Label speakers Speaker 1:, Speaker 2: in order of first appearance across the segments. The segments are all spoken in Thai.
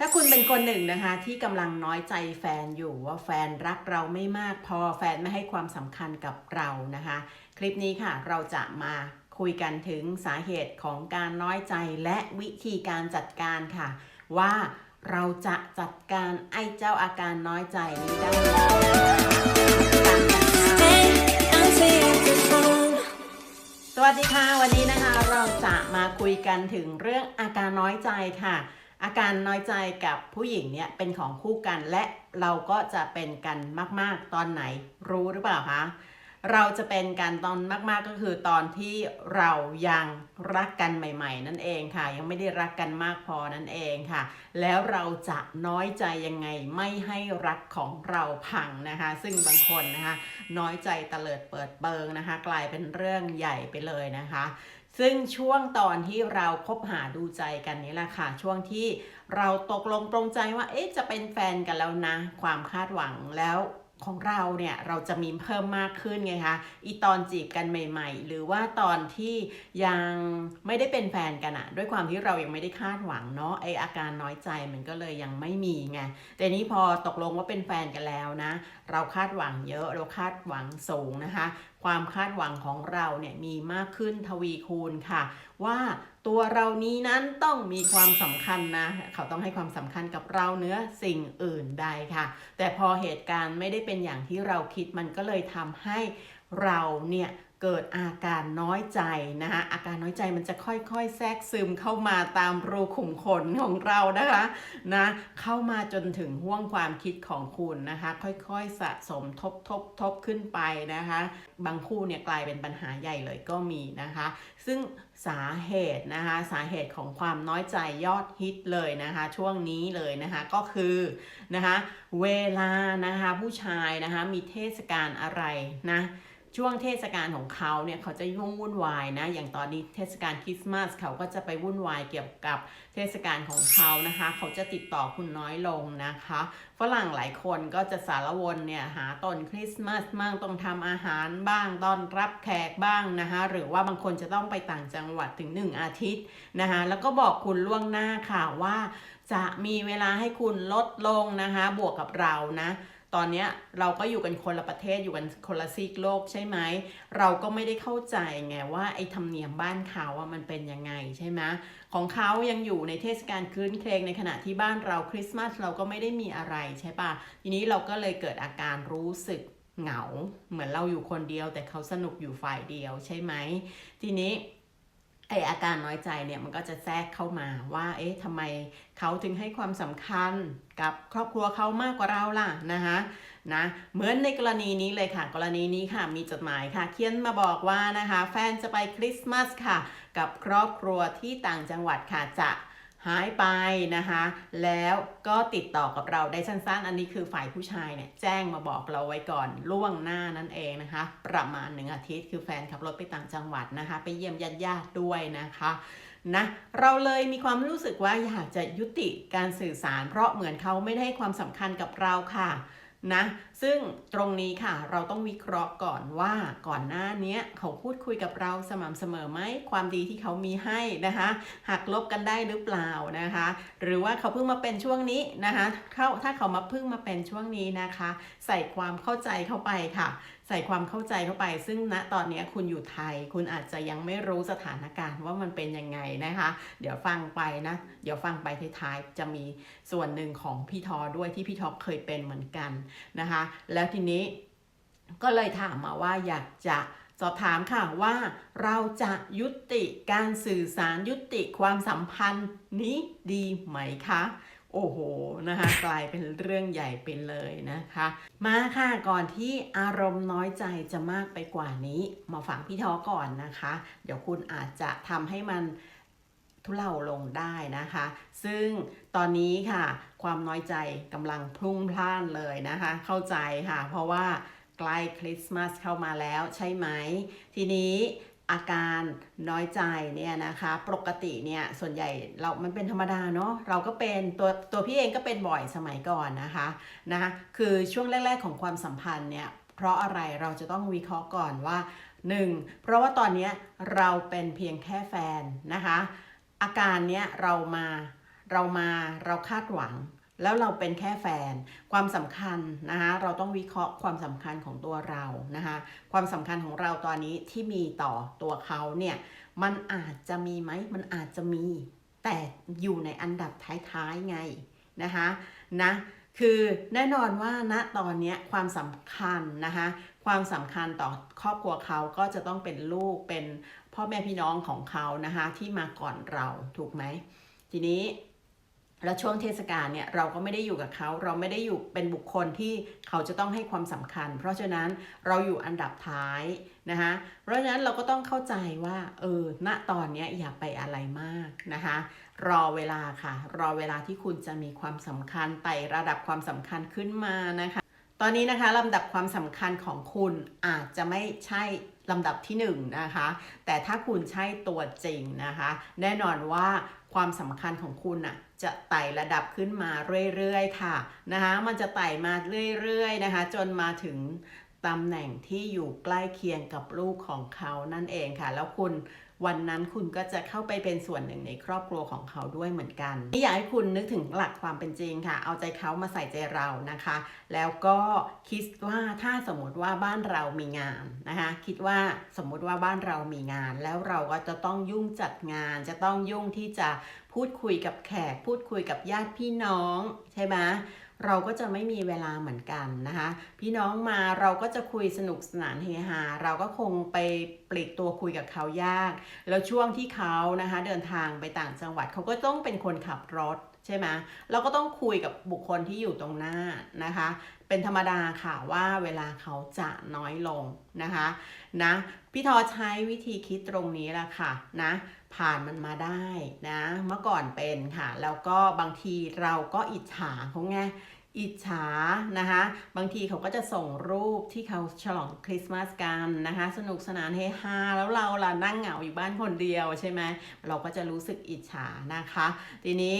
Speaker 1: ถ้าคุณเป็นคนหนึ่งนะคะที่กำลังน้อยใจแฟนอยู่ว่าแฟนรักเราไม่มากพอแฟนไม่ให้ความสำคัญกับเรานะคะ คลิปนี้ค่ะเราจะมาคุยกันถึงสาเหตุของการน้อยใจและวิธีการจัดการค่ะ ว่าเราจะจัดการไอ้เจ้าอาการน้อยใจนี้ได้สวัสดีค่ะวันนี้นะคะเราจะมาคุยกันถึงเรื่องอาการน้อยใจค่ะ อาการน้อยใจกับผู้หญิงเนี่ยเป็นของคู่กันและเราก็จะเป็นกันมาก ๆ ตอนไหนรู้หรือเปล่าคะเราจะเป็นกันตอนมากๆก็คือตอนที่เรายังรักกันใหม่ ๆ นั่นเองค่ะ ยังไม่ได้รักกันมากพอนั่นเองค่ะ แล้วเราจะน้อยใจยังไงไม่ให้รักของเราพังนะคะ ซึ่งบางคนนะคะ น้อยใจเตลิดเปิดเบิงนะคะ กลายเป็นเรื่องใหญ่ไปเลยนะคะ ซึ่งช่วงตอนที่เราคบหาดูใจกันนี้แหละค่ะ ช่วงที่เราตกลงปรงใจว่า เอ๊ะ จะเป็นแฟนกันแล้วนะ ความคาดหวังแล้วของเราเนี่ยเราจะมีเพิ่มมากขึ้นไงคะ อีตอนจีบกันใหม่ ๆ หรือว่าตอนที่ยังไม่ได้เป็นแฟนกันอะด้วยความที่เรายังไม่ได้คาดหวังเนาะไออาการน้อยใจมันก็เลยยังไม่มีไง แต่นี้พอตกลงว่าเป็นแฟนกันแล้วนะ เราคาดหวังเยอะเราคาดหวังสูงนะคะความคาดหวังของเราเนี่ยมีมากขึ้นทวีคูณค่ะ ว่าตัวเรานี้นั้นต้องมีความสำคัญนะ เขาต้องให้ความสำคัญกับเราเนื้อสิ่งอื่นใดค่ะ แต่พอเหตุการณ์ไม่ได้เป็นอย่างที่เราคิดมันก็เลยทำให้เราเนี่ย เกิดอาการน้อยใจนะคะอาการน้อยใจมันจะค่อยๆ แทรกซึมเข้ามาตามรูขุมขนของเรานะคะนะเข้ามาจนถึงห่วงความคิดของคุณนะคะ ค่อยๆสะสมทบทบทบขึ้นไปนะคะ บางคู่เนี่ยกลายเป็นปัญหาใหญ่เลยก็มีนะคะ ซึ่งสาเหตุนะคะสาเหตุของความน้อยใจยอดฮิตเลยนะคะ ช่วงนี้เลยนะคะก็คือนะคะเวลานะคะผู้ชายนะคะมีเทศกาลอะไรนะ ช่วงเทศกาลของเขาเนี่ยเขาจะยุ่งวุ่นวายนะ อย่างตอนนี้เทศกาลคริสต์มาสเขาก็จะไปวุ่นวายเกี่ยวกับเทศกาลของเขานะคะ เขาจะติดต่อคุณน้อยลงนะคะฝรั่งหลายคนก็จะสารวนเนี่ยหาต้นคริสต์มาสบ้างต้องทำอาหารบ้างต้อนรับแขกบ้างนะคะหรือว่าบางคนจะต้องไปต่างจังหวัดถึง 1 อาทิตย์นะคะแล้วก็บอกคุณล่วงหน้าค่ะว่า จะมีเวลาให้คุณลดลงนะคะ บวกกับเรานะ ตอนนี้เราก็อยู่กันคนละประเทศอยู่กันคนละซีกโลกใช่ไหมเราก็ไม่ได้เข้าใจไงว่าไอ้ธรรมเนียมบ้านเขาว่ามันเป็นยังไงใช่ไหมของเขายังอยู่ในเทศกาลคลื้นเครงในขณะที่บ้านเราคริสต์มาสเราก็ไม่ได้มีอะไรใช่ปะทีนี้เราก็เลยเกิดอาการรู้สึกเหงา เหมือนเราอยู่คนเดียวแต่เขาสนุกอยู่ฝ่ายเดียวใช่ไหมทีนี้ ไออาการน้อยใจเนี่ยมันก็จะแทรกเข้ามาว่า เอ๊ะทำไมเขาถึงให้ความสำคัญกับครอบครัวเขามากกว่าเราล่ะนะคะนะเหมือนในกรณีนี้เลยค่ะ กรณีนี้ค่ะมีจดหมายค่ะ เขียนมาบอกว่านะคะ แฟนจะไปคริสต์มาสค่ะ กับครอบครัวที่ต่างจังหวัดค่ะจะ หายไปนะคะ แล้วก็ติดต่อกับเราได้สั้นๆ อันนี้คือฝ่ายผู้ชายเนี่ยแจ้งมาบอกเราไว้ก่อนล่วงหน้านั่นเองนะคะ ประมาณหนึ่งอาทิตย์คือแฟนขับรถไปต่างจังหวัดนะคะ ไปเยี่ยมญาติญาติๆด้วยนะคะนะเราเลยมีความรู้สึกว่าอยากจะยุติการสื่อสาร เพราะเหมือนเขาไม่ได้ความสำคัญกับเราค่ะ นะซึ่งตรงนี้ค่ะเราต้องวิเคราะห์ก่อนว่าก่อนหน้านี้เขาพูดคุยกับเราสม่ำเสมอไหมความดีที่เขามีให้นะคะหักลบกันได้หรือเปล่านะคะ หรือว่าเขาเพิ่งมาเป็นช่วงนี้นะคะเขาถ้าเขามาเพิ่งมาเป็นช่วงนี้นะคะ ใส่ความเข้าใจเข้าไปค่ะ ใส่ความเข้าใจเข้าไป ซึ่งณตอนนี้คุณอยู่ไทย คุณอาจจะยังไม่รู้สถานการณ์ว่ามันเป็นยังไงนะคะ เดี๋ยวฟังไปนะ เดี๋ยวฟังไปท้ายๆจะมีส่วนหนึ่งของพี่ทอด้วยที่พี่ทอเคยเป็นเหมือนกันนะคะ แล้วทีนี้ก็เลยถามมาว่าอยากจะสอบถามค่ะว่าเราจะยุติการสื่อสารยุติความสัมพันธ์นี้ดีไหมคะ โอ้โหนะคะกลายเป็นเรื่องใหญ่ไปเลยนะคะ มาค่ะก่อนที่อารมณ์น้อยใจจะมากไปกว่านี้ มาฟังพี่ทอก่อนนะคะ เดี๋ยวคุณอาจจะทำให้มันทุเลาลงได้นะคะ ซึ่งตอนนี้ค่ะ ความน้อยใจกำลังพลุ่งพล่านเลยนะคะ เข้าใจค่ะ เพราะว่าใกล้คริสต์มาสเข้ามาแล้วใช่ไหม ทีนี้ อาการน้อยใจเนี่ยนะคะ ปกติเนี่ยส่วนใหญ่เรามันเป็นธรรมดาเนาะเราก็เป็นตัวตัวพี่เองก็เป็นบ่อยสมัยก่อนนะคะนะคะคือช่วงแรก ๆ ของความสัมพันธ์เนี่ยเพราะอะไรเราจะต้องวิเคราะห์ก่อนว่า 1. เพราะว่าตอนนี้เราเป็นเพียงแค่แฟนนะคะ อาการเนี้ยเรามาเรามาเราคาดหวัง แล้วเราเป็นแค่แฟน ความสำคัญนะคะเราต้องวิเคราะห์ความสำคัญของตัวเรานะคะความสำคัญของเราตอนนี้ที่มีต่อตัวเขาเนี่ยมันอาจจะมีไหมมันอาจจะมี แต่อยู่ในอันดับท้ายๆไงนะคะนะคือแน่นอนว่าณตอนนี้ความสำคัญนะคะความสำคัญต่อครอบครัวเขาก็จะต้องเป็นลูกเป็นพ่อแม่พี่น้องของเขานะคะที่มาก่อนเราถูกไหมทีนี้ แล้วช่วงเทศกาลเนี่ยเราก็ไม่ได้อยู่กับเขาเราไม่ได้อยู่เป็นบุคคลที่เขาจะต้องให้ความสำคัญ เพราะฉะนั้นเราอยู่อันดับท้ายนะคะเพราะฉะนั้นเราก็ต้องเข้าใจว่าเออณตอนนี้อย่าไปอะไรมากนะคะรอเวลาค่ะ รอเวลาที่คุณจะมีความสำคัญไต่ระดับความสำคัญขึ้นมานะคะ ตอนนี้นะคะลำดับความสำคัญของคุณอาจจะไม่ใช่ ลำดับที่หนึ่งนะคะ แต่ถ้าคุณใช่ตัวจริงนะคะ แน่นอนว่าความสำคัญของคุณน่ะจะไต่ระดับขึ้นมาเรื่อยๆค่ะนะคะมันจะไต่มาเรื่อยๆนะคะ จนมาถึงตำแหน่งที่อยู่ใกล้เคียงกับลูกของเขานั่นเองค่ะ แล้วคุณ วันนั้นคุณก็จะเข้าไปเป็นส่วนหนึ่งในครอบครัวของเขาด้วยเหมือนกันอยากให้คุณนึกถึงหลักความเป็นจริงค่ะ เอาใจเขามาใส่ใจเรานะคะ แล้วก็คิดว่าถ้าสมมติว่าบ้านเรามีงานนะคะ คิดว่าสมมติว่าบ้านเรามีงาน แล้วเราก็จะต้องยุ่งจัดงาน จะต้องยุ่งที่จะพูดคุยกับแขก พูดคุยกับญาติพี่น้องใช่ไหม เราก็จะไม่มีเวลาเหมือนกันนะคะ พี่น้องมาเราก็จะคุยสนุกสนานเฮฮาเราก็คงไปปลีกตัวคุยกับเขายาก แล้วช่วงที่เขานะคะเดินทางไปต่างจังหวัดเขาก็ต้องเป็นคนขับรถใช่ไหมเราก็ต้องคุยกับบุคคลที่อยู่ตรงหน้านะคะ เป็นธรรมดาค่ะว่าเวลาเขาจะน้อยลงนะคะนะพี่ทอใช้วิธีคิดตรงนี้แหละค่ะนะ ผ่านมันมาได้นะ เมื่อก่อนเป็นค่ะ แล้วก็บางทีเราก็อิจฉาเขาไงอิจฉานะคะบางทีเขาก็จะส่งรูปที่เขาฉลองคริสต์มาสกันนะคะ สนุกสนานเฮฮาแล้วเราล่ะนั่งเหงาอยู่บ้านคนเดียวใช่ไหมเราก็จะรู้สึกอิจฉานะคะ ทีนี้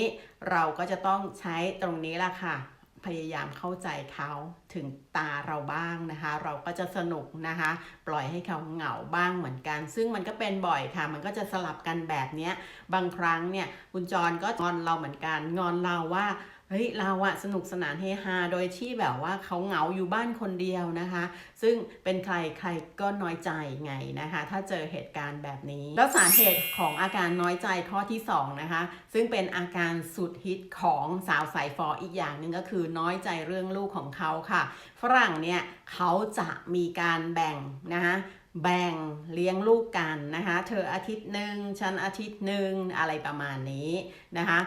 Speaker 1: เราก็จะต้องใช้ตรงนี้ละค่ะ พยายามเข้าใจเขาถึงตาเราบ้างนะคะ เราก็จะสนุกนะคะ ปล่อยให้เขาเหงาบ้างเหมือนกัน ซึ่งมันก็เป็นบ่อยค่ะ มันก็จะสลับกันแบบนี้บางครั้งเนี่ยคุณจรก็งอนเราเหมือนกันงอนเราว่า เฮ้ยเราอะสนุกสนานเฮฮาโดยที่แบบว่าเขาเหงาอยู่บ้านคนเดียวนะคะ ซึ่งเป็นใครใครก็น้อยใจไงนะคะ ถ้าเจอเหตุการณ์แบบนี้ แล้วสาเหตุของอาการน้อยใจข้อที่สองนะคะซึ่งเป็นอาการสุดฮิตของสาวสายฟออีกอย่างหนึ่งก็คือน้อยใจเรื่องลูกของเขาค่ะ ฝรั่งเนี่ยเขาจะมีการแบ่งนะคะแบ่งเลี้ยงลูกกันนะคะ เธออาทิตย์หนึ่งฉันอาทิตย์หนึ่งอะไรประมาณนี้นะคะ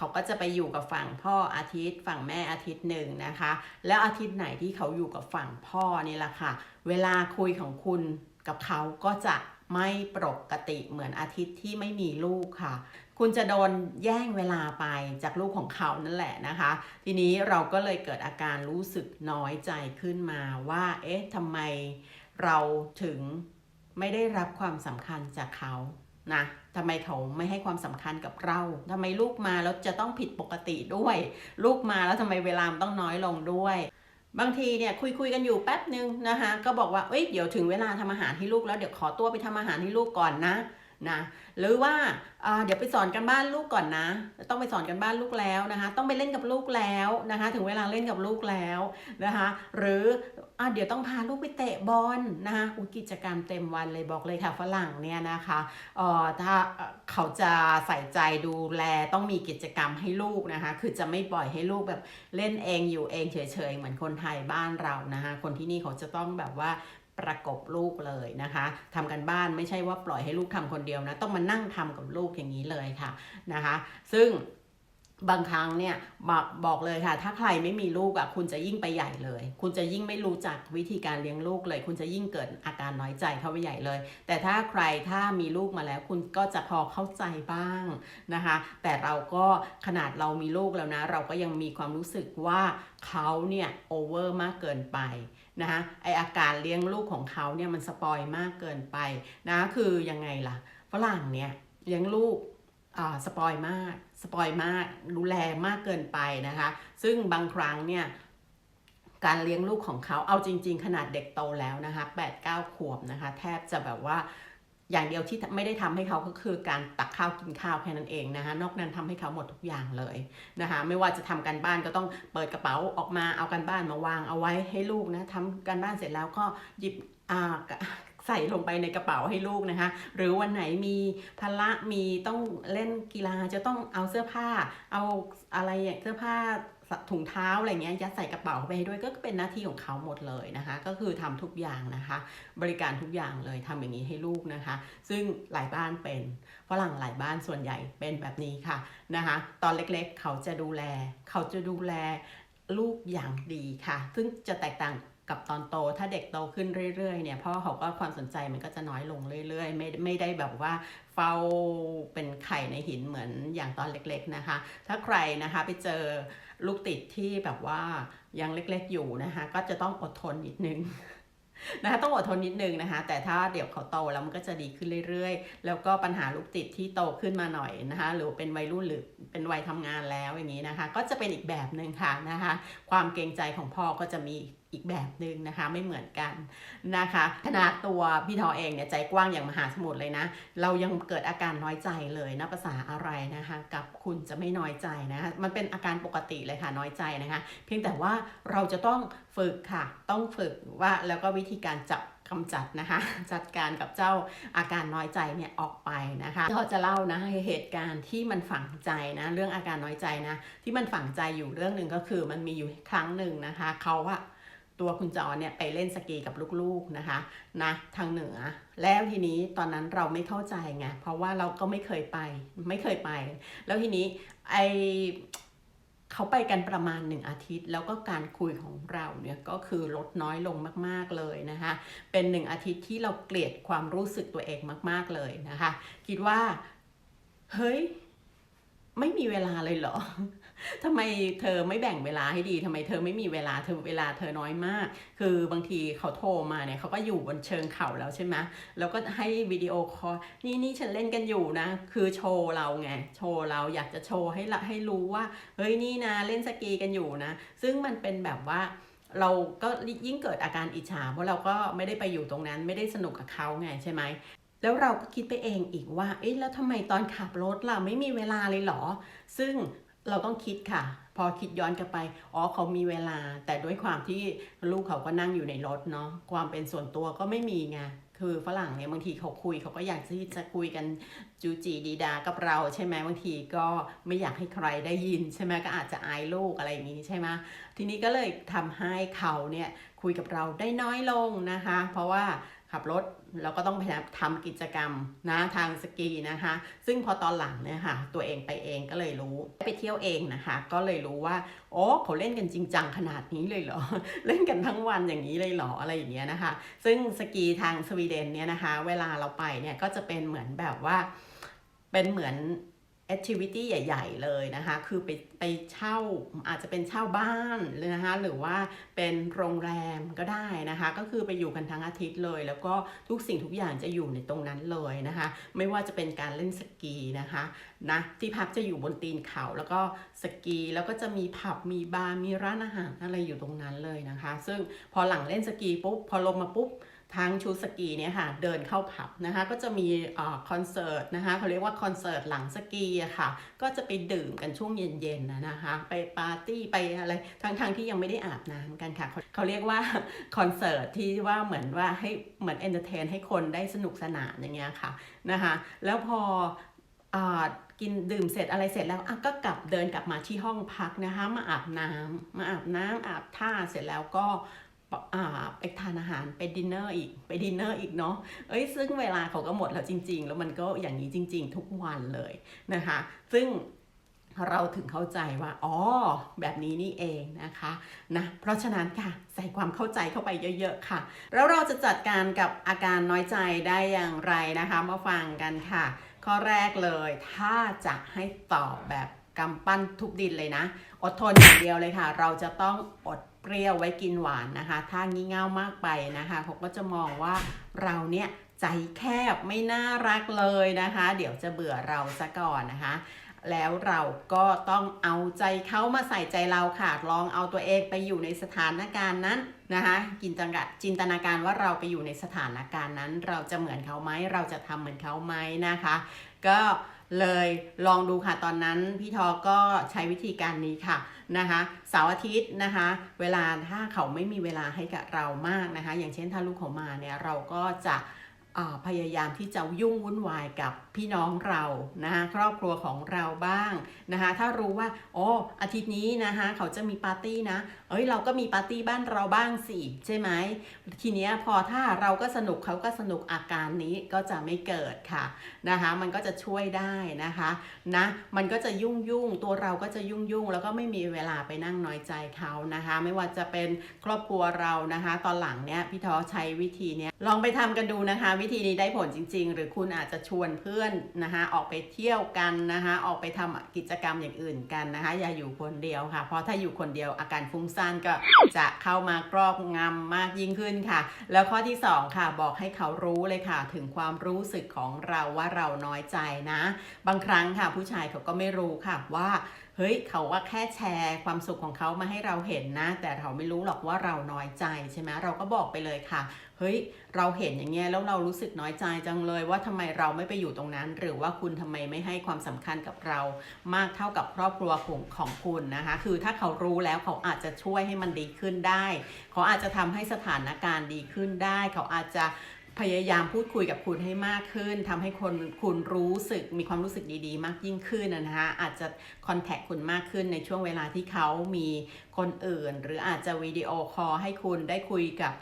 Speaker 1: เขาก็จะไปอยู่กับฝั่งพ่ออาทิตย์ ฝั่งแม่อาทิตย์หนึ่งนะคะ แล้วอาทิตย์ไหนที่เขาอยู่กับฝั่งพ่อนี่แหละค่ะ เวลาคุยของคุณกับเขาก็จะไม่ปกติเหมือนอาทิตย์ที่ไม่มีลูกค่ะ คุณจะโดนแย่งเวลาไปจากลูกของเขานั่นแหละนะคะ ทีนี้เราก็เลยเกิดอาการรู้สึกน้อยใจขึ้นมาว่า เอ๊ะทำไมเราถึงไม่ได้รับความสำคัญจากเขา นะทำไมเขาไม่ให้ความสำคัญกับเราทำไมลูกมาแล้วจะต้องผิดปกติด้วย ลูกมาแล้วทำไมเวลามันต้องน้อยลงด้วย บางทีเนี่ยคุยคุยกันอยู่แป๊บนึงนะคะ ก็บอกว่าเอ้ยเดี๋ยวถึงเวลาทำอาหารให้ลูกแล้วเดี๋ยวขอตัวไปทำอาหารให้ลูกก่อนนะ นะหรือว่าเดี๋ยวไปสอนกันบ้านลูกก่อนนะ ต้องไปสอนกันบ้านลูกแล้วนะคะ ต้องไปเล่นกับลูกแล้วนะคะ ถึงเวลาเล่นกับลูกแล้วนะคะ หรืออเดี๋ยวต้องพาลูกไปเตะบอลนะคะอุกิจกรรมเต็มวันเลยบอกเลยค่ะฝรั่งเนี่ยนะคะเอ่อถ้าเขาจะใส่ใจดูแลต้องมีกิจกรรมให้ลูกนะคะ คือจะไม่ปล่อยให้ลูกแบบเล่นเองอยู่เองเฉยๆเหมือนคนไทยบ้านเรานะคะ คนที่นี่เขาจะต้องแบบว่า ประกบลูกเลยนะคะทำกันบ้านไม่ใช่ว่าปล่อยให้ลูกทำคนเดียวนะ ต้องมานั่งทำกับลูกอย่างนี้เลยค่ะนะคะ ซึ่งบางครั้งเนี่ยบอกบอกเลยค่ะ ถ้าใครไม่มีลูกอะคุณจะยิ่งไปใหญ่เลย คุณจะยิ่งไม่รู้จักวิธีการเลี้ยงลูกเลย คุณจะยิ่งเกิดอาการน้อยใจเข้าไปใหญ่เลย แต่ถ้าใครถ้ามีลูกมาแล้วคุณก็จะพอเข้าใจบ้างนะคะ แต่เราก็ขนาดเรามีลูกแล้วนะ เราก็ยังมีความรู้สึกว่าเขาเนี่ยโอเวอร์มากเกินไป นะคะไออาการเลี้ยงลูกของเขาเนี่ยมันสปอยมากเกินไปนะคือยังไงล่ะฝรั่งเนี่ยเลี้ยงลูกอ่าสปอยมากสปอยมากดูแลมากเกินไปนะคะ ซึ่งบางครั้งเนี่ยการเลี้ยงลูกของเขาเอาจริง ๆ ขนาดเด็กโตแล้วนะคะ8 9ขวบนะคะ แทบจะแบบว่า อย่างเดียวที่ไม่ได้ทำให้เขาก็คือการตักข้าวกินข้าวแค่นั้นเองนะคะนอกนั้นทำให้เขาหมดทุกอย่างเลยนะคะไม่ว่าจะทำการบ้านก็ต้องเปิดกระเป๋าออกมาเอาการบ้านมาวางเอาไว้ให้ลูกนะทำการบ้านเสร็จแล้วก็หยิบอ่าใส่ลงไปในกระเป๋าให้ลูกนะคะ หรือวันไหนมีภาระมีต้องเล่นกีฬาจะต้องเอาเสื้อผ้า เอาอะไรอย่างเสื้อผ้า ถุงเท้าอะไรเงี้ยยัดใส่กระเป๋าไปให้ด้วยก็เป็นหน้าที่ของเขาหมดเลยนะคะ ก็คือทำทุกอย่างนะคะ บริการทุกอย่างเลยทำอย่างนี้ให้ลูกนะคะ ซึ่งหลายบ้านเป็นฝรั่งหลายบ้านส่วนใหญ่เป็นแบบนี้ค่ะนะคะ ตอนเล็กๆ เขาจะดูแล เขาจะดูแลลูกอย่างดีค่ะ ซึ่งจะแตกต่าง กับตอนโต ถ้าเด็กโตขึ้นเรื่อยๆเนี่ยพ่อเขาก็ความสนใจมันก็จะน้อยลงเรื่อยๆ ไม่ไม่ได้แบบว่าเฝ้าเป็นไข่ในหินเหมือนอย่างตอนเล็กๆนะคะ ถ้าใครนะคะไปเจอลูกติดที่แบบว่ายังเล็กๆอยู่นะคะก็จะต้องอดทนนิดนึงนะคะต้องอดทนนิดนึงนะคะ แต่ถ้าเดี๋ยวเขาโตแล้วมันก็จะดีขึ้นเรื่อยๆ แล้วก็ปัญหาลูกติดที่โตขึ้นมาหน่อยนะคะ หรือเป็นวัยรุ่นหรือเป็นวัยทำงานแล้วอย่างนี้นะคะ ก็จะเป็นอีกแบบหนึ่งค่ะนะคะ ความเกรงใจของพ่อก็จะมี อีกแบบหนึ่งนะคะไม่เหมือนกันนะคะขนาดตัวพี่ทอเองเนี่ยใจกว้างอย่างมหาสมุทรเลยนะ เรายังเกิดอาการน้อยใจเลยนะภาษาอะไรนะคะ กับคุณจะไม่น้อยใจนะคะมันเป็นอาการปกติเลยค่ะน้อยใจนะคะ เพียงแต่ว่าเราจะต้องฝึกค่ะ ต้องฝึกว่าแล้วก็วิธีการจับกำจัดนะคะจัดการกับเจ้าอาการน้อยใจเนี่ยออกไปนะคะเราจะเล่านะเหตุการณ์ที่มันฝังใจนะเรื่องอาการน้อยใจนะที่มันฝังใจอยู่เรื่องหนึ่งก็คือมันมีอยู่ครั้งหนึ่งนะคะเขาอะ ตัวคุณจอเนี่ยไปเล่นสกีกับลูกๆนะคะนะทางเหนือ แล้วทีนี้ตอนนั้นเราไม่เข้าใจไงเพราะว่าเราก็ไม่เคยไปไม่เคยไป แล้วทีนี้ไอเขาไปกันประมาณหนึ่งอาทิตย์ แล้วก็การคุยของเราเนี่ยก็คือลดน้อยลงมากๆเลยนะคะเป็นหนึ่งอาทิตย์ที่เราเกลียดความรู้สึกตัวเองมาก ๆเลยนะคะ คิดว่า เฮ้ย ไม่มีเวลาเลยเหรอ ทำไมเธอไม่แบ่งเวลาให้ดีทำไมเธอไม่มีเวลาเธอเวลาเธอน้อยมาก คือบางทีเขาโทรมาเนี่ยเขาก็อยู่บนเชิงเขาแล้วใช่ไหมแล้วก็ให้วิดีโอคอลนี่นี่ฉันเล่นกันอยู่นะ คือโชว์เราไงโชว์เราอยากจะโชว์ให้ละให้รู้ว่าเฮ้ยนี่นะเล่นสกีกันอยู่นะ ซึ่งมันเป็นแบบว่าเราก็ยิ่งเกิดอาการอิจฉาเพราะเราก็ไม่ได้ไปอยู่ตรงนั้นไม่ได้สนุกกับเขาไงใช่ไหมแล้วเราก็คิดไปเองอีกว่า เอ๊ะ แล้วทำไมตอนขับรถเราไม่มีเวลาเลยเหรอ ซึ่ง เราต้องคิดค่ะ พอคิดย้อนกลับไป อ๋อเขามีเวลา แต่ด้วยความที่ลูกเขาก็นั่งอยู่ในรถเนาะความเป็นส่วนตัวก็ไม่มีไงคือฝรั่งเนี่ยบางทีเขาคุยเขาก็อยากที่จะคุยกันจูจีดีดากับเรา ใช่ไหมบางทีก็ไม่อยากให้ใครได้ยิน ใช่ไหมก็อาจจะอายลูกอะไรอย่างนี้ใช่ไหมทีนี้ก็เลยทำให้เขาเนี่ยคุยกับเราได้น้อยลงนะคะ เพราะว่า ขับรถเราก็ต้องพยายามทำกิจกรรมนะทางสกีนะคะ ซึ่งพอตอนหลังเนี่ยค่ะ ตัวเองไปเองก็เลยรู้ไปเที่ยวเองนะคะ ก็เลยรู้ว่าโอ้เขาเล่นกันจริงจังขนาดนี้เลยเหรอ เล่นกันทั้งวันอย่างนี้เลยเหรออะไรอย่างเงี้ยนะคะ ซึ่งสกีทางสวีเดนเนี่ยนะคะ เวลาเราไปเนี่ยก็จะเป็นเหมือนแบบว่าเป็นเหมือน activity ใหญ่ ๆ เลยนะคะ คือไปไปเช่าอาจจะเป็นเช่าบ้านเลยนะคะ หรือว่าเป็นโรงแรมก็ได้นะคะ ก็คือไปอยู่กันทั้งอาทิตย์เลย แล้วก็ทุกสิ่งทุกอย่างจะอยู่ในตรงนั้นเลยนะคะ ไม่ว่าจะเป็นการเล่นสกีนะคะนะที่พักจะอยู่บนตีนเขาแล้วก็สกีแล้วก็จะมีผับมีบาร์มีร้านอาหารอะไรอยู่ตรงนั้นเลยนะคะ ซึ่งพอหลังเล่นสกีปุ๊บพอลงมาปุ๊บ ทางชูสกีเนี่ยค่ะเดินเข้าผับนะคะก็จะมีอ่าคอนเสิร์ตนะคะเขาเรียกว่าคอนเสิร์ตหลังสกีอะค่ะก็จะไปดื่มกันช่วงเย็นๆนะนะคะไปปาร์ตี้ไปอะไรทั้งๆทที่ยังไม่ได้อาบน้ำกันค่ะเขาเขาเรียกว่าคอนเสิร์ตที่ว่าเหมือนว่าให้เหมือนเอนเตอร์เทนให้คนได้สนุกสนานอย่างเงี้ยค่ะนะคะแล้วพออกินดื่มเสร็จอะไรเสร็จแล้วก็กลับเดินกลับมาที่ห้องพักนะคะมาอาบน้ำมาอาบน้ำอาบท่าเสร็จแล้วก็ ไปทานอาหารไปดินเนอร์อีกไปดินเนอร์อีกเนาะเอ้ยซึ่งเวลาเขาก็หมดแล้วจริง ๆ แล้วมันก็อย่างนี้จริง ๆ ทุกวันเลยนะคะ ซึ่งเราถึงเข้าใจว่าอ๋อแบบนี้นี่เองนะคะนะเพราะฉะนั้นค่ะใส่ความเข้าใจเข้าไปเยอะ ๆ ค่ะ แล้วเราจะจัดการกับอาการน้อยใจได้อย่างไรนะคะ มาฟังกันค่ะ ข้อแรกเลยถ้าจะให้ตอบแบบกำปั้นทุบดินเลยนะ อดทนอย่างเดียวเลยค่ะ เราจะต้องอด เปรี้ยวไว้กินหวานนะคะ ถ้างี่เง่ามากไปนะคะเขาก็จะมองว่าเราเนี่ยใจแคบไม่น่ารักเลยนะคะ เดี๋ยวจะเบื่อเราซะก่อนนะคะ แล้วเราก็ต้องเอาใจเขามาใส่ใจเราค่ะลองเอาตัวเองไปอยู่ในสถานการณ์นั้นนะคะจินตนาจินตนาการว่าเราไปอยู่ในสถานการณ์นั้น เราจะเหมือนเขาไหมเราจะทำเหมือนเขาไหมนะคะ ก็ เลยลองดูค่ะตอนนั้นพี่ทอก็ใช้วิธีการนี้ค่ะนะคะเสาร์อาทิตย์นะคะ เวลาถ้าเขาไม่มีเวลาให้กับเรามากนะคะ อย่างเช่นถ้าลูกเขามาเนี่ยเราก็จะ พยายามที่จะยุ่งวุ่นวายกับพี่น้องเรานะคะครอบครัวของเราบ้างนะคะถ้ารู้ว่าโอ้อาทิตย์นี้นะคะเขาจะมีปาร์ตี้นะเอ้ยเราก็มีปาร์ตี้บ้านเราบ้างสิใช่ไหมทีเนี้ยพอถ้าเราก็สนุกเขาก็สนุกอาการนี้ก็จะไม่เกิดค่ะนะคะมันก็จะช่วยได้นะคะนะมันก็จะยุ่งยุ่งตัวเราก็จะยุ่งยุ่งแล้วก็ไม่มีเวลาไปนั่งน้อยใจเขานะคะ ไม่ว่าจะเป็นครอบครัวเรานะคะ ตอนหลังเนี้ยพี่ท้อใช้วิธีเนี้ยลองไปทำกันดูนะคะวิธีนี้ได้ผลจริง ๆ หรือคุณอาจจะชวนเพื่อนนะคะออกไปเที่ยวกันนะคะออกไปทำกิจกรรมอย่างอื่นกันนะคะ อย่าอยู่คนเดียวค่ะ เพราะถ้าอยู่คนเดียวอาการฟุ้งซ่านก็จะเข้ามากรอบงำมากยิ่งขึ้นค่ะ แล้วข้อที่สองค่ะ บอกให้เขารู้เลยค่ะ ถึงความรู้สึกของเราว่าเราน้อยใจนะ บางครั้งค่ะ ผู้ชายเขาก็ไม่รู้ค่ะว่าเฮ้ยเขาว่าแค่แชร์ความสุขของเขามาให้เราเห็นนะ แต่เราไม่รู้หรอกว่าเราน้อยใจใช่ไหมเราก็บอกไปเลยค่ะ เฮ้ย เราเห็นอย่างเงี้ยแล้วเรารู้สึกน้อยใจจังเลยว่าทำไมเราไม่ไปอยู่ตรงนั้น หรือว่าคุณทำไมไม่ให้ความสำคัญกับเรา มากเท่ากับครอบครัวของของคุณนะคะ คือถ้าเขารู้แล้วเขาอาจจะช่วยให้มันดีขึ้นได้ เขาอาจจะทำให้สถานการณ์ดีขึ้นได้ เขาอาจจะ พยายามพูดคุยกับคุณให้มากขึ้นทำให้คนคุณรู้สึกมีความรู้สึกดีๆ มากยิ่งขึ้นนะนะคะอาจจะคอนแทคคุณมากขึ้นในช่วงเวลาที่เขามีคนอื่น หรืออาจจะวิดีโอคอลให้คุณได้คุยกับ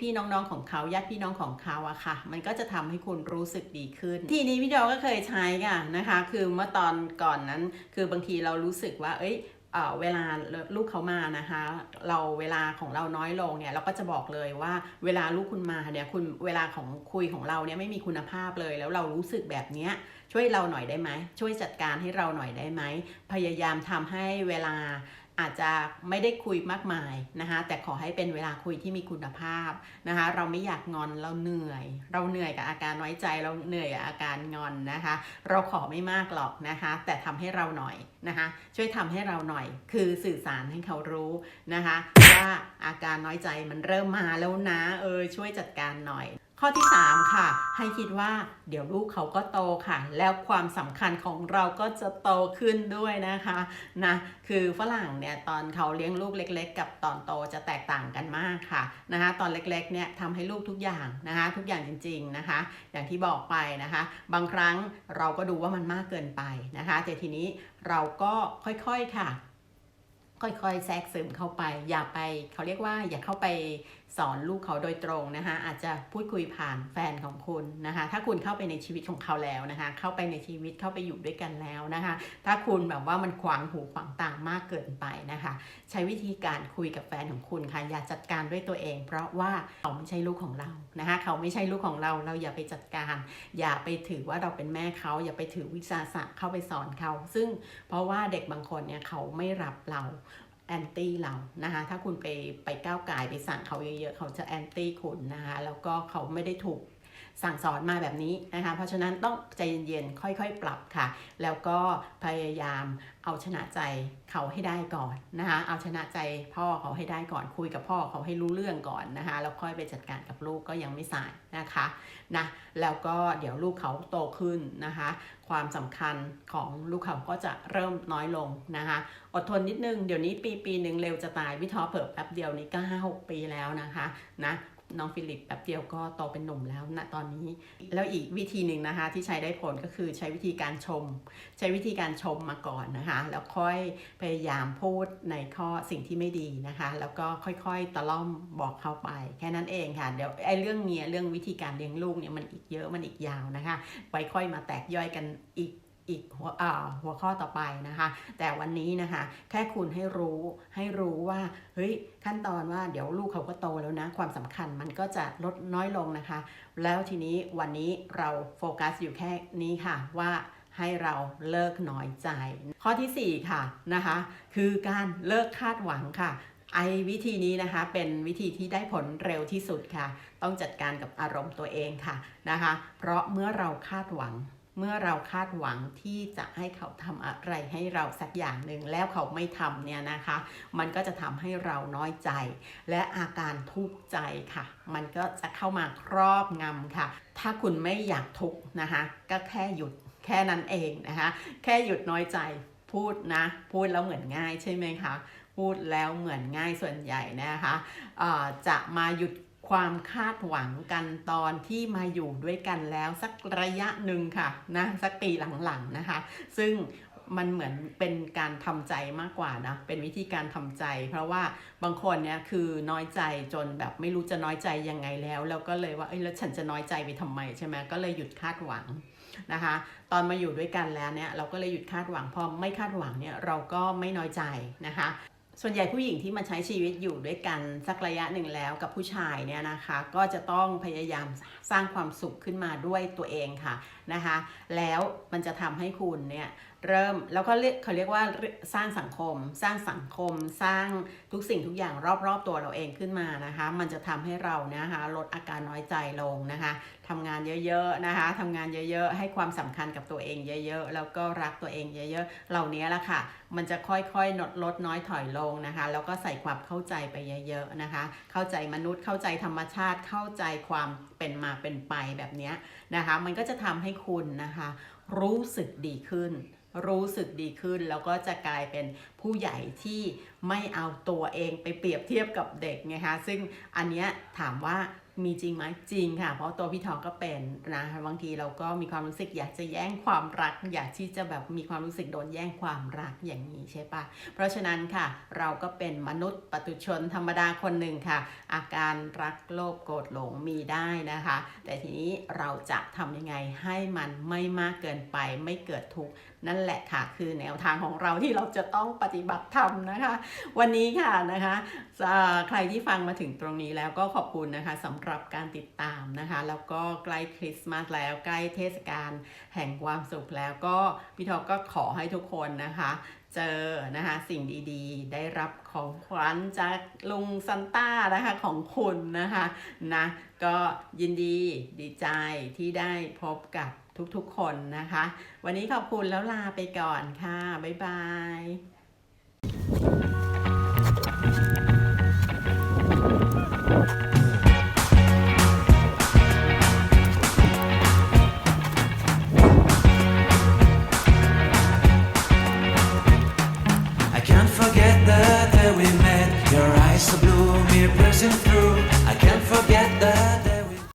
Speaker 1: พี่ๆน้องๆของเขาญาติพี่น้องของเขาอะค่ะ มันก็จะทำให้คุณรู้สึกดีขึ้น ทีนี้พี่ดอก็เคยใช้ค่ะนะคะ คือเมื่อตอนก่อนนั้นคือบางทีเรารู้สึกว่า เอ้ย เวลาลูกเขามานะคะ เราเวลาของเราน้อยลงเนี่ยเราก็จะบอกเลยว่าเวลาลูกคุณมาเนี่ยคุณเวลาของคุยของเราเนี่ยไม่มีคุณภาพเลย แล้วเรารู้สึกแบบเนี้ยช่วยเราหน่อยได้ไหมช่วยจัดการให้เราหน่อยได้ไหมพยายามทำให้เวลา อาจจะไม่ได้คุยมากมายนะคะ แต่ขอให้เป็นเวลาคุยที่มีคุณภาพนะคะ เราไม่อยากงอนเราเหนื่อย เราเหนื่อยกับอาการน้อยใจ เราเหนื่อยกับอาการงอนนะคะ เราขอไม่มากหรอกนะคะ แต่ทำให้เราหน่อยนะคะ ช่วยทำให้เราหน่อย คือสื่อสารให้เขารู้นะคะ ว่าอาการน้อยใจมันเริ่มมาแล้วนะ เออช่วยจัดการหน่อย ข้อที่ 3 ค่ะ ให้คิดว่าเดี๋ยวลูกเขาก็โตค่ะ แล้วความสำคัญของเราก็จะโตขึ้นด้วยนะคะนะคือฝรั่งเนี่ยตอนเขาเลี้ยงลูกเล็ก ๆ กับตอนโตจะแตกต่างกันมากค่ะนะคะตอนเล็กๆเนี่ยทำให้ลูกทุกอย่างนะคะทุกอย่างจริงๆนะคะ อย่างที่บอกไปนะคะ บางครั้งเราก็ดูว่ามันมากเกินไปนะคะแต่ทีนี้เราก็ค่อยๆค่ะ ค่อยๆแทรกซึมเข้าไป อย่าไปเขาเรียกว่าอย่าเข้าไป สอนลูกเขาโดยตรงนะคะ อาจจะพูดคุยผ่านแฟนของคุณนะคะ ถ้าคุณเข้าไปในชีวิตของเขาแล้วนะคะ เข้าไปในชีวิตเข้าไปอยู่ด้วยกันแล้วนะคะ ถ้าคุณแบบว่ามันขวางหูขวางตามากเกินไปนะคะ ใช้วิธีการคุยกับแฟนของคุณค่ะ อย่าจัดการด้วยตัวเอง เพราะว่าเขาไม่ใช่ลูกของเรานะคะ เขาไม่ใช่ลูกของเรา เราอย่าไปจัดการ อย่าไปถือว่าเราเป็นแม่เขา อย่าไปถือวิชาสะเข้าไปสอนเขา ซึ่งเพราะว่าเด็กบางคนเนี่ยเขาไม่รับเรา แอนตี้เรานะคะถ้าคุณไปไปก้าวไก่ไปสั่งเขาเยอะๆ เขาจะแอนตี้คุณนะคะแล้วก็เขาไม่ได้ถูก สั่งสอนมาแบบนี้นะคะ เพราะฉะนั้นต้องใจเย็นๆ ค่อยๆ ปรับค่ะ แล้วก็พยายามเอาชนะใจเขาให้ได้ก่อนนะคะ เอาชนะใจพ่อเขาให้ได้ก่อน คุยกับพ่อเขาให้รู้เรื่องก่อนนะคะ แล้วค่อยไปจัดการกับลูกก็ยังไม่สายนะคะนะ แล้วก็เดี๋ยวลูกเขาโตขึ้นนะคะ ความสำคัญของลูกเขาก็จะเริ่มน้อยลงนะคะ อดทนนิดนึง เดี๋ยวนี้ปีปีหนึ่งเร็วจะตายพี่ทอเผิบแป๊บเดียวนี้ก็ห้าหกปีแล้วนะคะนะ น้องฟิลิปแป๊บเดียวก็โตเป็นหนุ่มแล้วนะตอนนี้ แล้วอีกวิธีหนึ่งนะคะที่ใช้ได้ผลก็คือใช้วิธีการชม ใช้วิธีการชมมาก่อนนะคะ แล้วค่อยพยายามพูดในข้อสิ่งที่ไม่ดีนะคะ แล้วก็ค่อยๆตะล่อมบอกเข้าไป แค่นั้นเองค่ะเดี๋ยวไอ้เรื่องเนี้ยเรื่องวิธีการเลี้ยงลูกเนี่ยมันอีกเยอะมันอีกยาวนะคะไว้ค่อยมาแตกย่อยกันอีก อีกหัวหัวข้อต่อไปนะคะ แต่วันนี้นะคะ แค่คุณให้รู้ให้รู้ว่าเฮ้ยขั้นตอนว่าเดี๋ยวลูกเขาก็โตแล้วนะ ความสำคัญมันก็จะลดน้อยลงนะคะ แล้วทีนี้วันนี้เราโฟกัสอยู่แค่นี้ค่ะว่าให้เราเลิกน้อยใจ ข้อทีสี่ 4 ค่ะนะคะ คือการเลิกคาดหวังค่ะไอ้วิธีนี้นะคะเป็นวิธีที่ได้ผลเร็วที่สุดค่ะ ต้องจัดการกับอารมณ์ตัวเองค่ะนะคะ เพราะเมื่อเราคาดหวัง เมื่อเราคาดหวังที่จะให้เขาทำอะไรให้เราสักอย่างหนึ่งแล้วเขาไม่ทำเนี่ยนะคะ มันก็จะทำให้เราน้อยใจ และอาการทุกข์ใจค่ะ มันก็จะเข้ามาครอบงำค่ะ ถ้าคุณไม่อยากทุกข์นะคะก็แค่หยุดแค่นั้นเองนะคะ แค่หยุดน้อยใจพูดนะ พูดแล้วเหมือนง่ายใช่ไหมคะ พูดแล้วเหมือนง่ายส่วนใหญ่นะคะเอ่อจะมาหยุด ความคาดหวังกันตอนที่มาอยู่ด้วยกันแล้วสักระยะหนึ่งค่ะนะสักปีหลังๆนะคะ ซึ่งมันเหมือนเป็นการทำใจมากกว่านะเป็นวิธีการทำใจ เพราะว่าบางคนเนี่ยคือน้อยใจจนแบบไม่รู้จะน้อยใจยังไงแล้ว แล้วก็เลยว่าเอ้ยแล้วฉันจะน้อยใจไปทำไมใช่ไหมก็เลยหยุดคาดหวังนะคะ ตอนมาอยู่ด้วยกันแล้วเนี่ยเราก็เลยหยุดคาดหวังพอไม่คาดหวังเนี่ยเราก็ไม่น้อยใจนะคะ ส่วนใหญ่ผู้หญิงที่มาใช้ชีวิตอยู่ด้วยกันสักระยะหนึ่งแล้วกับผู้ชายเนี่ยนะคะ ก็จะต้องพยายามสร้างความสุขขึ้นมาด้วยตัวเองค่ะนะคะ แล้วมันจะทำให้คุณเนี่ย เริ่มแล้วก็เรียกเขาเรียกว่าสร้างสังคม สร้างสังคม สร้างทุกสิ่งทุกอย่างรอบๆตัวเราเองขึ้นมานะคะ มันจะทำให้เรานะคะลดอาการน้อยใจลงนะคะทำงานเยอะๆนะคะทำงานเยอะๆ ให้ความสำคัญกับตัวเองเยอะๆ แล้วก็รักตัวเองเยอะๆ เหล่านี้แหละค่ะ มันจะค่อยๆลดลดน้อยถอยลงนะคะ แล้วก็ใส่ความเข้าใจไปเยอะๆนะคะ เข้าใจมนุษย์เข้าใจธรรมชาติเข้าใจความเป็นมาเป็นไปแบบนี้นะคะ มันก็จะทำให้คุณนะคะ รู้สึกดีขึ้น รู้สึกดีขึ้น แล้วก็จะกลายเป็นผู้ใหญ่ที่ไม่เอาตัวเองไปเปรียบเทียบกับเด็กไงคะซึ่งอันเนี้ยถามว่ามีจริงไหมจริงค่ะ เพราะตัวพี่ทองก็เป็นนะบางทีเราก็มีความรู้สึกอยากจะแย่งความรัก อยากที่จะแบบมีความรู้สึกโดนแย่งความรักอย่างนี้ใช่ปะเพราะฉะนั้นค่ะ เราก็เป็นมนุษย์ปัตุชนธรรมดาคนหนึ่งค่ะ อาการรักโลภโกรธหลงมีได้นะคะ แต่ทีนี้เราจะทำยังไงให้มันไม่มากเกินไปไม่เกิดทุกข์ นั่นแหละค่ะคือแนวทางของเราที่เราจะต้องปฏิบัติธรรมนะคะ วันนี้ค่ะนะคะเอ่อใครที่ฟังมาถึงตรงนี้แล้วก็ขอบคุณนะคะสำหรับการติดตามนะคะ แล้วก็ใกล้คริสต์มาสแล้วใกล้เทศกาลแห่งความสุขแล้วก็พี่ทอก็ขอให้ทุกคนนะคะเจอนะคะสิ่งดีๆ ได้รับของขวัญจากลุงซันต้านะคะของคุณนะคะนะก็ยินดีดีใจที่ได้พบกับ ทุกๆคนนะคะ วันนี้ขอบคุณแล้วลาไปก่อนค่ะ บ๊ายบาย
Speaker 2: I can't forget the day we met. Your eyes so blue, me pressing through. I can't forget.